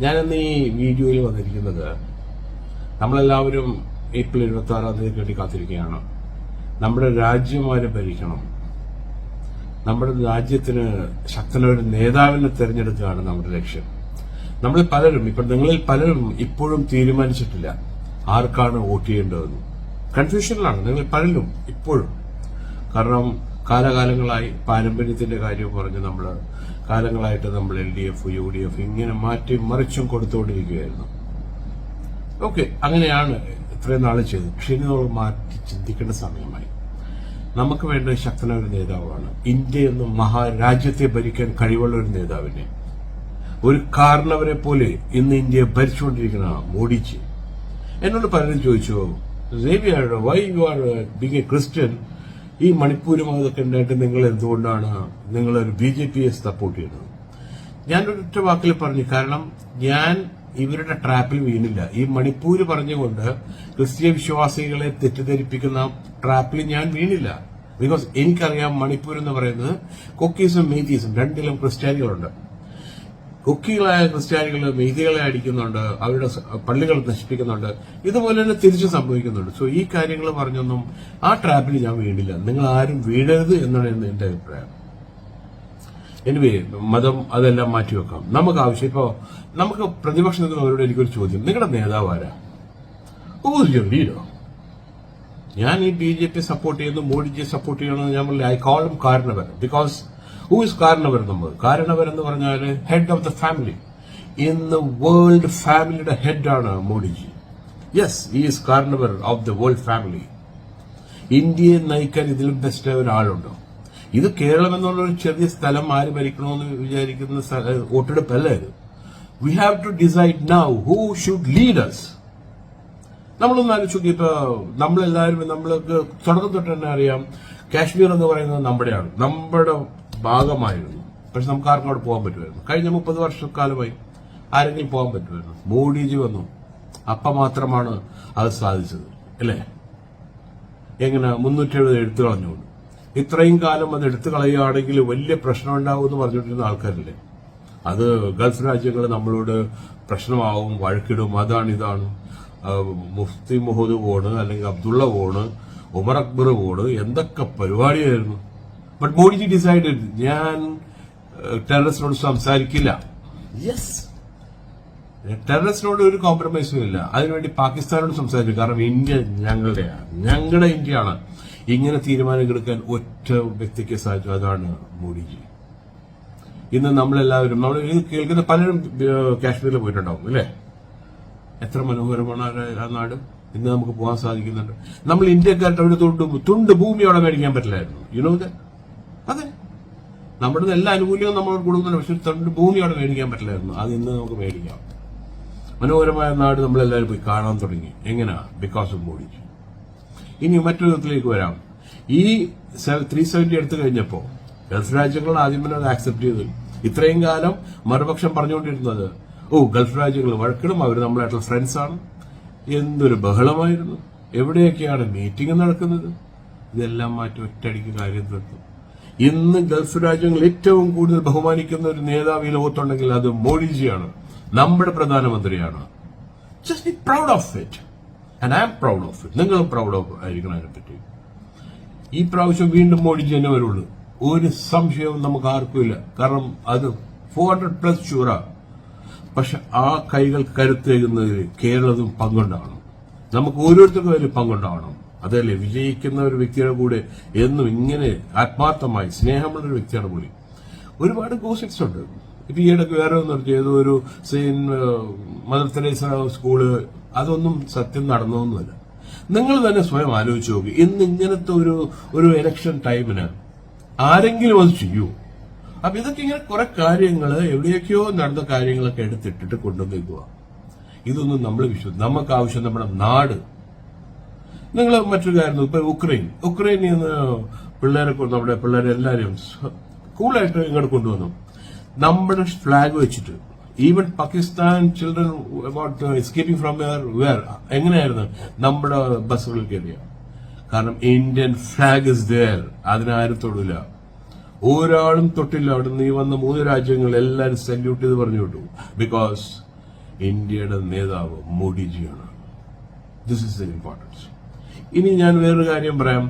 ഞാനിന്ന് ഈ വീഡിയോയിൽ വന്നിരിക്കുന്നത് നമ്മളെല്ലാവരും ഏപ്രിൽ ഇരുപത്തി ആറാം തീയതി വേണ്ടി കാത്തിരിക്കുകയാണ്. നമ്മുടെ രാജ്യം ആരെ ഭരിക്കണം. നമ്മുടെ രാജ്യത്തിന് ശക്തനൊരു നേതാവിനെ തിരഞ്ഞെടുക്കുകയാണ് നമ്മുടെ ലക്ഷ്യം. നമ്മൾ പലരും ഇപ്പൊ നിങ്ങളിൽ പലരും ഇപ്പോഴും തീരുമാനിച്ചിട്ടില്ല ആർക്കാണ് വോട്ട് ചെയ്യേണ്ടതെന്ന്. കൺഫ്യൂഷനിലാണ് നിങ്ങൾ പലരും ഇപ്പോഴും. കാരണം കാലകാലങ്ങളായി പാരമ്പര്യത്തിന്റെ കാര്യം പറഞ്ഞ് നമ്മൾ കാലങ്ങളായിട്ട് നമ്മൾ L D F U D F ഇങ്ങനെ മാറ്റി മറിച്ചും കൊടുത്തുകൊണ്ടിരിക്കുകയായിരുന്നു. ഓക്കെ അങ്ങനെയാണ് ഇത്രയും നാൾ ചെയ്തത്. പക്ഷെ ഇനി നമ്മൾ മാറ്റി ചിന്തിക്കേണ്ട സമയമായി. നമുക്ക് വേണ്ട ശക്തനായ ഒരു നേതാവാണ്. ഇന്ത്യ എന്ന മഹാരാജ്യത്തെ ഭരിക്കാൻ കഴിവുള്ള ഒരു നേതാവിനെ. ഒരു കാരണവരെ പോലെ ഇന്ന് ഇന്ത്യയെ ഭരിച്ചുകൊണ്ടിരിക്കുന്ന മോഡിജി. എന്നോട് പലരും ചോദിച്ചു why you are being a Christian ഈ മണിപ്പൂരും അതൊക്കെ ഉണ്ടായിട്ട് നിങ്ങൾ എന്തുകൊണ്ടാണ് നിങ്ങൾ ഒരു ബി ജെ പിയെ സപ്പോർട്ട് ചെയ്യുന്നത് ഞാനൊരൊറ്റ വാക്കിൽ പറഞ്ഞു കാരണം ഞാൻ ഇവരുടെ ട്രാപ്പിൽ വീണില്ല. ഈ മണിപ്പൂര് പറഞ്ഞുകൊണ്ട് ക്രിസ്തീയ വിശ്വാസികളെ തെറ്റിദ്ധരിപ്പിക്കുന്ന ട്രാപ്പിൽ ഞാൻ വീണില്ല. ബിക്കോസ് എനിക്കറിയാം മണിപ്പൂർ എന്ന് പറയുന്നത് കൊക്കീസും മെയ്തീസും രണ്ടിലും ക്രിസ്ത്യാനികളുണ്ട്. കുക്കികളായ ക്രിസ്ത്യാനികൾ മെയ്തികളെ അടിക്കുന്നുണ്ട് അവരുടെ പള്ളികൾ നശിപ്പിക്കുന്നുണ്ട് ഇതുപോലെ തന്നെ തിരിച്ചു സംഭവിക്കുന്നുണ്ട്. സോ ഈ കാര്യങ്ങൾ പറഞ്ഞൊന്നും ആ ട്രാപ്പിൽ ഞാൻ വീണില്ല. നിങ്ങൾ ആരും വീഴരുത് എന്നാണ് എന്റെ അഭിപ്രായം. എനിവേ മതം അതെല്ലാം മാറ്റിവെക്കാം നമുക്ക് ആവശ്യം ഇപ്പോ നമുക്ക് പ്രതിപക്ഷത്തിന് അവരോട് എനിക്കൊരു ചോദ്യം. നിങ്ങളുടെ നേതാവ് ആരാ? ലീഡോ ഞാൻ ഈ ബി ജെ പി സപ്പോർട്ട് ചെയ്യുന്നു മോഡിജിയെ സപ്പോർട്ട് ചെയ്യണമെന്ന് ഞാൻ പറഞ്ഞു ഐ കോളും കാരണവർ ബിക്കോസ് ഹൂ ഇസ് കാരണവർ നമ്മൾ? കാരണവർ എന്ന് പറഞ്ഞാൽ head of the family in the world ഫാമിലിയുടെ ഹെഡാണ് മോഡിജി. യെസ് ഈ ഇസ് കാരണവർ ഓഫ് ദ വേൾഡ് ഫാമിലി ഇന്ത്യയെ നയിക്കാൻ ഇതിലും ബെസ്റ്റ് ഒരാളുണ്ടോ? ഇത് കേരളം എന്നുള്ള ഒരു ചെറിയ സ്ഥലം ആര് ഭരിക്കണമെന്ന് വിചാരിക്കുന്ന വോട്ടെടുപ്പല്ല ഇത്? We have to decide now who should lead us നമ്മളൊന്ന് ആലോചിച്ച് നോക്കി ഇപ്പൊ നമ്മളെല്ലാവരും നമ്മൾക്ക് തുടക്കം തൊട്ട് തന്നെ അറിയാം കാശ്മീർ എന്ന് പറയുന്നത് നമ്മുടെയാണ്. നമ്മുടെ ഭാഗമായിരുന്നു. പക്ഷെ നമുക്ക് ആർക്കും അവിടെ പോകാൻ പറ്റുമായിരുന്നു. കഴിഞ്ഞ മുപ്പത് വർഷക്കാലമായി ആരെങ്കിലും പോകാൻ പറ്റുമായിരുന്നു. മോഡിജി വന്നു. അപ്പ മാത്രമാണ് അത് സാധിച്ചത്. അല്ലേ? എങ്ങനെ? മുന്നൂറ്റി എഴുപത് എടുത്തു കളഞ്ഞുകൊണ്ട്. ഇത്രയും കാലം അത് എടുത്തു കളയുകയാണെങ്കിൽ വലിയ പ്രശ്നം ഉണ്ടാവും എന്ന് പറഞ്ഞുകൊണ്ടിരുന്ന ആൾക്കാരില്ലേ? അത് ഗൾഫ് രാജ്യങ്ങൾ നമ്മളോട് പ്രശ്നമാവും വഴക്കിടും. അതാണ് ഇതാണ്. മുഫ്തി മുഹദ് പോണ് അല്ലെങ്കിൽ അബ്ദുള്ള പോണ് ഉമർ അക്ബർ പോണ് എന്തൊക്കെ പരിപാടിയായിരുന്നു. ബട്ട് മോഡിജി ഡിസൈഡ് ഞാൻ ടെററിസ്റ്റിനോട് സംസാരിക്കില്ല. യെസ് ടെററിസ്റ്റിനോട് ഒരു കോംപ്രമൈസും ഇല്ല. അതിനുവേണ്ടി പാകിസ്ഥാനോട് സംസാരിക്കും കാരണം ഇന്ത്യ ഞങ്ങളുടെയാണ്. ഞങ്ങളുടെ ഇന്ത്യയാണ്. ഇങ്ങനെ തീരുമാനങ്ങൾ എടുക്കാൻ ഒറ്റ വ്യക്തിക്ക് സാധിച്ചു. അതാണ് മോഡിജി. ഇന്ന് നമ്മളെല്ലാവരും നമ്മൾ ഇത് കേൾക്കുന്ന പലരും കാശ്മീരിൽ പോയിട്ടുണ്ടാവും അല്ലേ? എത്ര മനോഹരമാണ് ആ- നാട്. ഇന്ന് നമുക്ക് പോകാൻ സാധിക്കുന്നുണ്ട്. നമ്മൾ ഇന്ത്യക്കാരുടെ ഒരു തുണ്ട് തുണ്ട് ഭൂമി അവിടെ മേടിക്കാൻ പറ്റില്ലായിരുന്നു. യുനോ അതെ. നമ്മുടെ എല്ലാ ആനുകൂല്യവും നമ്മൾ കൊടുക്കുന്നുണ്ട്. പക്ഷെ തൊണ്ട് ഭൂമി അവിടെ മേടിക്കാൻ പറ്റില്ലായിരുന്നു. അത് ഇന്ന് നമുക്ക് മേടിക്കാം. മനോഹരമായ നാട് നമ്മളെല്ലാവരും പോയി കാണാൻ തുടങ്ങി. എങ്ങനെയാ ബിക്കോസ് ഓഫ് മോഡി ഇനി മറ്റൊരു വിധത്തിലേക്ക് വരാം. ഈ ത്രീ സെവന്റി എടുത്തു കഴിഞ്ഞപ്പോ ഗൾഫ് രാജ്യങ്ങൾ ആദ്യം തന്നെ അത് ആക്സെപ്റ്റ് ചെയ്തു ഇത്രയും കാലം മറുപക്ഷം പറഞ്ഞുകൊണ്ടിരുന്നത് ഓ ഗൾഫ് രാജ്യങ്ങൾ വഴക്കിടും. അവർ നമ്മളായിട്ടുള്ള ഫ്രണ്ട്സാണ് എന്തൊരു ബഹളമായിരുന്നു. എവിടെയൊക്കെയാണ് മീറ്റിംഗ് നടക്കുന്നത്? ഇതെല്ലാം മാറ്റി ഒറ്റയടിക്ക് കാര്യം തീർത്തു. ഇന്ന് ഗൾഫ് രാജ്യങ്ങൾ ഏറ്റവും കൂടുതൽ ബഹുമാനിക്കുന്ന ഒരു നേതാവ് ഈ ലോകത്തുണ്ടെങ്കിൽ അത് മോഡിജിയാണ് നമ്മുടെ പ്രധാനമന്ത്രിയാണ്. Just be proud of it and I'm proud of it നിങ്ങളും പ്രൗഡ് ഓഫ് ആയിരിക്കണം അതിനെപ്പറ്റി. ഈ പ്രാവശ്യം വീണ്ടും മോഡിജി തന്നെ വരുള്ളൂ. ഒരു സംശയവും നമുക്ക് ആർക്കുമില്ല കാരണം അത് ഫോർ ഹൺഡ്രഡ് പ്ലസ് ഷുറാ പക്ഷെ ആ കൈകൾ കരുത്തേകുന്നതിൽ കേരളവും പങ്കുണ്ടാവണം. നമുക്ക് ഓരോരുത്തർക്കും അതിൽ പങ്കുണ്ടാവണം. അതല്ലേ വിജയിക്കുന്ന ഒരു വ്യക്തിയുടെ കൂടെ എന്നും ഇങ്ങനെ ആത്മാർത്ഥമായി സ്നേഹമുള്ള ഒരു വ്യക്തിയാണ് പുള്ളി. ഒരുപാട് ഗോസിറ്റ്സ് ഉണ്ട്. ഇപ്പൊ ഈയിടക്ക് വേറെ ഒന്നും ചെയ്തു ഒരു സെയിൻ മദർ തെരേസ സ്കൂൾ അതൊന്നും സത്യം നടന്നൊന്നുമല്ല നിങ്ങൾ തന്നെ സ്വയം ആലോചിച്ച് നോക്കി. ഇന്ന് ഇങ്ങനത്തെ ഒരു ഒരു ഇലക്ഷൻ ടൈമിന് ആരെങ്കിലും അത് ചെയ്യൂ. അപ്പൊ ഇതൊക്കെ ഇങ്ങനെ കുറെ കാര്യങ്ങൾ എവിടെയൊക്കെയോ നടന്ന കാര്യങ്ങളൊക്കെ എടുത്തിട്ടിട്ട് കൊണ്ടുവന്നേക്കുക ഇതൊന്നും നമ്മൾ വിശ്വസിക്കും നമുക്ക് ആവശ്യം നമ്മുടെ നാട് നിങ്ങൾ മറ്റൊരു കാര്യം ഇപ്പൊ ഉക്രൈൻ. ഉക്രൈനിൽ നിന്ന് പിള്ളേരെ നമ്മുടെ പിള്ളേരെ എല്ലാവരും കൂളായിട്ട് ഇങ്ങോട്ട് കൊണ്ടുവന്നു. നമ്മുടെ ഫ്ലാഗ് വെച്ചിട്ട്. Even Pakistan children about escaping from where എങ്ങനെയായിരുന്നു നമ്മുടെ ബസ്സുകളിൽ കയറിയ? കാരണം ഇന്ത്യൻ ഫ്ലാഗ് ഇസ് ദയർ അതിനാരും തൊടില്ല ഒരാളും തൊട്ടില്ല. അവിടെ ഈ വന്ന മൂന്ന് രാജ്യങ്ങൾ എല്ലാവരും സല്യൂട്ട് ചെയ്ത് പറഞ്ഞു വിട്ടു. ബിക്കോസ് ഇന്ത്യയുടെ നേതാവ് മോഡിജിയാണ്. ദിസ് ഇസ് ദ ഇമ്പോർട്ടൻസ് ഇനി ഞാൻ വേറൊരു കാര്യം പറയാം.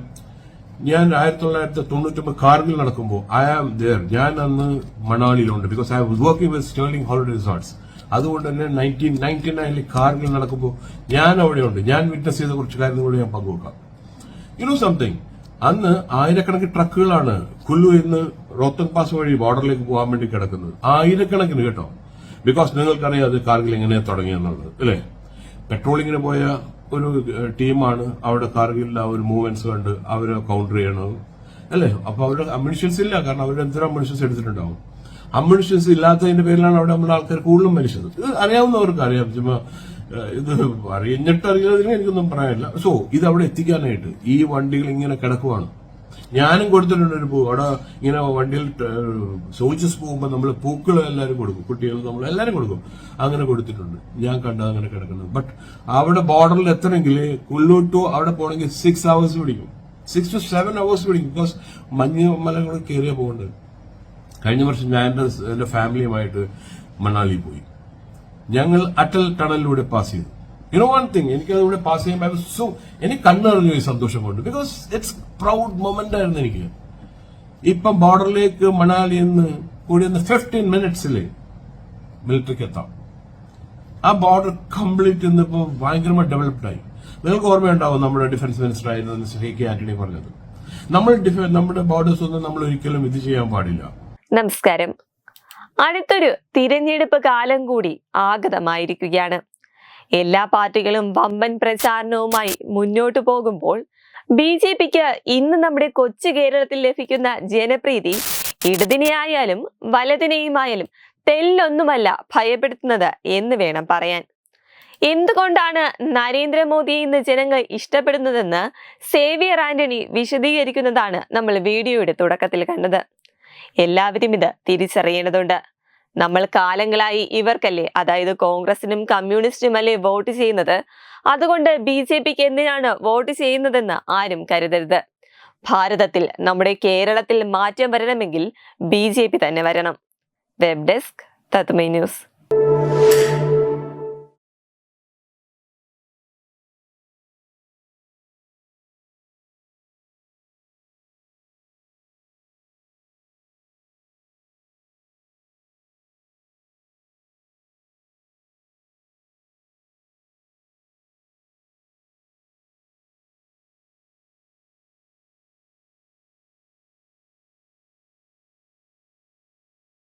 ഞാൻ ആയിരത്തി തൊള്ളായിരത്തി തൊണ്ണൂറ്റൊമ്പത് കാർഗിൽ നടക്കുമ്പോൾ ഐ ആം ദർ ഞാൻ അന്ന് മണാലിയിലുണ്ട്. Because I was working with Sterling Holiday Resorts അതുകൊണ്ട് തന്നെ നയന്റീൻ നയന്റി നയനിൽ കാർഗിൽ നടക്കുമ്പോൾ ഞാൻ അവിടെയുണ്ട്. ഞാൻ വിറ്റ്നസ് ചെയ്ത കുറച്ച് കാര്യങ്ങൾ ഞാൻ പങ്കുവെക്കാം. യു നോ സംതിങ് അന്ന് ആയിരക്കണക്കിന് ട്രക്കുകളാണ് കുല്ലു ഇന്ന് റോത്തങ് പാസ് വഴി ബോർഡറിലേക്ക് പോകാൻ വേണ്ടി കിടക്കുന്നത്. ആയിരക്കണക്കിന് കേട്ടോ. ബിക്കോസ് നിങ്ങൾക്കറിയാം അത് കാർഗിൽ എങ്ങനെയാണ് തുടങ്ങിയെന്നുള്ളത് അല്ലേ? പെട്രോളിങ്ങിന് പോയ ഒരു ടീമാണ് അവിടെ കാർഗിലിൽ ആ ഒരു മൂവ്മെന്റ്സ് കണ്ട് അവരെ കൗണ്ടർ ചെയ്യണത്. അല്ലേ? അപ്പൊ അവരുടെ അമ്യൂണിഷൻസ് ഇല്ല കാരണം അവരുടെ എന്തൊരു അമ്യൂണിഷൻസ് എടുത്തിട്ടുണ്ടാവും? അമ്യൂണിഷൻസ് ഇല്ലാത്തതിന്റെ പേരിലാണ് അവിടെ നമ്മുടെ ആൾക്കാർ കൂടുതലും മരിച്ചത്. ഇത് അറിയാവുന്നവർക്ക് അറിയാം. ചുമ്മാ ഇത് അറിഞ്ഞിട്ട് അറിയാതിന് എനിക്കൊന്നും പറയാനില്ല. സോ ഇത് അവിടെ എത്തിക്കാനായിട്ട് ഈ വണ്ടികൾ ഇങ്ങനെ കിടക്കുവാണ്. ഞാനും കൊടുത്തിട്ടുണ്ട് ഒരു പൂ. അവിടെ ഇങ്ങനെ വണ്ടിയിൽ സോൾജേഴ്സ് പോകുമ്പോൾ നമ്മൾ പൂക്കൾ എല്ലാവരും കൊടുക്കും. കുട്ടികൾ നമ്മൾ എല്ലാവരും കൊടുക്കും. അങ്ങനെ കൊടുത്തിട്ടുണ്ട്. ഞാൻ കണ്ടത് അങ്ങനെ കിടക്കുന്നത്. ബട്ട് അവിടെ ബോർഡറിൽ എത്തണമെങ്കിൽ കുള്ളൂർ അവിടെ പോകണമെങ്കിൽ സിക്സ് അവേഴ്സ് പിടിക്കും. സിക്സ് ടു സെവൻ അവേഴ്സ് പിടിക്കും. ബിക്കോസ് മഞ്ഞ് മലകൾ കയറിയ പോകേണ്ടത് കഴിഞ്ഞ വർഷം ഞാൻ എന്റെ ഫാമിലിയുമായിട്ട് മണാലി പോയി. ഞങ്ങൾ അറ്റൽ ടണലിലൂടെ പാസ് ചെയ്തു. യുനോ വൺ തിങ് എനിക്ക് അതിലൂടെ പാസ് ചെയ്യുമ്പോൾ സോ എനിക്ക് കണ്ണറിഞ്ഞു ഈ സന്തോഷം കൊണ്ട്. ബിക്കോസ് ഇറ്റ്സ് പ്രൗഡ് മൊമെന്റ് ആയിരുന്നു എനിക്ക്. ഇപ്പം ബോർഡറിലേക്ക് മണാലി എന്ന് കൂടി ഒന്ന് ഫിഫ്റ്റീൻ മിനിറ്റ്സിൽ മിലിറ്ററിക്ക് എത്താം. ആ ബോർഡർ കംപ്ലീറ്റ് ഇന്നിപ്പോൾ ഭയങ്കരമായി ഡെവലപ്ഡ് ആയി. നിങ്ങൾക്ക് ഓർമ്മയുണ്ടാവും നമ്മുടെ ഡിഫൻസ് മിനിസ്റ്റർ ആയിരുന്നു ശ്രീ കെ ആന്റണി പറഞ്ഞത്. നമ്മൾ നമ്മുടെ ബോർഡേഴ്സ് ഒന്നും നമ്മൾ ഒരിക്കലും ഇത് ചെയ്യാൻ പാടില്ല. നമസ്കാരം. അടുത്തൊരു തിരഞ്ഞെടുപ്പ് കാലം കൂടി ആഗതമായിരിക്കുകയാണ്. എല്ലാ പാർട്ടികളും വമ്പൻ പ്രചാരണവുമായി മുന്നോട്ടു പോകുമ്പോൾ ബി ജെ പിക്ക് ഇന്ന് നമ്മുടെ കൊച്ചു കേരളത്തിൽ ലഭിക്കുന്ന ജനപ്രീതി ഇടതിനെയായാലും വലതിനെയുമായാലും തെല്ലൊന്നുമല്ല ഭയപ്പെടുത്തുന്നത് എന്ന് വേണം പറയാൻ. എന്തുകൊണ്ടാണ് നരേന്ദ്രമോദിയെ ഇന്ന് ജനങ്ങൾ ഇഷ്ടപ്പെടുന്നതെന്ന് സേവിയർ ആന്റണി വിശദീകരിക്കുന്നതാണ് നമ്മൾ വീഡിയോയുടെ തുടക്കത്തിൽ കണ്ടത്. എല്ലാവരും ഇത് തിരിച്ചറിയേണ്ടതുണ്ട്. നമ്മൾ കാലങ്ങളായി ഇവർക്കല്ലേ അതായത് കോൺഗ്രസിനും കമ്മ്യൂണിസ്റ്റിനും അല്ലേ വോട്ട് ചെയ്യുന്നത്? അതുകൊണ്ട് ബി ജെ പിക്ക് എന്തിനാണ് വോട്ട് ചെയ്യുന്നതെന്ന് ആരും കരുതരുത്. ഭാരതത്തിൽ നമ്മുടെ കേരളത്തിൽ മാറ്റം വരണമെങ്കിൽ ബി ജെ പി തന്നെ വരണം. വെബ് ഡെസ്ക് തത്മൈ ന്യൂസ്.